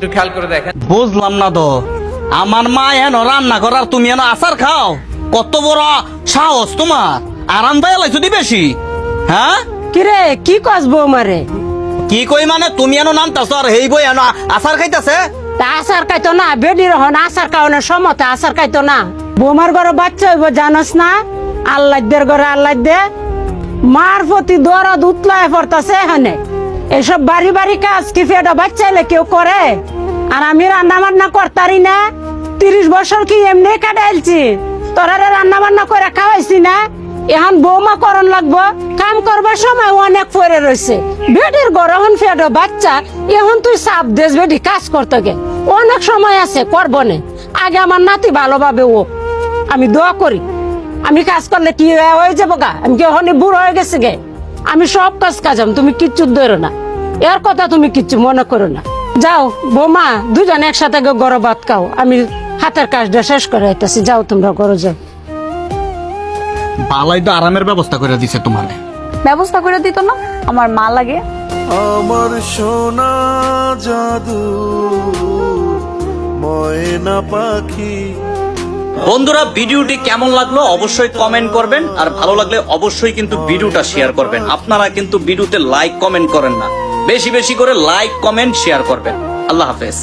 একটু খেয়াল করে দেখেন। বুঝলাম না তো। আমার মা এন রান্না করার তুমি এন আচার খাও। কত বড় সাহস তোমার। আরাম বেশি। হ্যাঁ? কিরে কি কস বৌমারে? কি কই মানে তুমি এন নামতাছ আর হেই বই এন আচার খাইতাছে? তা আচার খাইতো না বেডির হন আচার খাওয়ানোর সমতে আচার খাইতো না। বৌমার ঘরে বাচ্চা হইব জানোস না? আল্লাহদের ঘরে আল্লাহ দে মার প্রতি দরদ উতলায় পড়তাছে এখানে। এসব বাড়ি বাড়ি কাজ কি ফেটা বাচ্চাইলে কেউ করে। আর আমি রান্না বান্না করতারি না। তিরিশ বছর কি এমনি কাটাইলছি? তোরা রান্না বান্না করে খাওয়াইছি না? এখন বৌমা করণ লাগবো। কাম করবার সময় অনেক পরে রয়েছে বেটির গরহন ফেড বাচ্চা, এখন তুই সাপ দেশ বেটি কাজ করতে গে। অনেক সময় আছে, করব নে। আগে আমার নাতি ভালোভাবে ও। আমি দোয়া করি। আমি কাজ করলে কি হয়ে যাব গা? আমি কি হনি বুড়ো হয়ে গেছে গে? আমি সব কাজ কাজাম তুমি কিচ্ছু ধরো না। এর কথা তুমি কিচ্ছু মনে করো না। যাও বৌমা দুজন একসাথে গরো ভাত খাও। আমি হাতের কাজটা শেষ করে আইতাছি। যাও তোমরা গরো যাও। বালাই তো আরামের ব্যবস্থা করে দিছে তোমার। ব্যবস্থা করে দিত না? আমার মা লাগে। আমার সোনা জাদু ময়না পাখি বন্ধুরা, ভিডিওটি কেমন লাগল অবশ্যই কমেন্ট করবেন, আর ভালো লাগলে অবশ্যই কিন্তু ভিডিওটা শেয়ার করবেন। আপনারা কিন্তু ভিডিওতে লাইক কমেন্ট করেন না। বেশি বেশি করে লাইক কমেন্ট শেয়ার করবেন। আল্লাহ হাফেজ।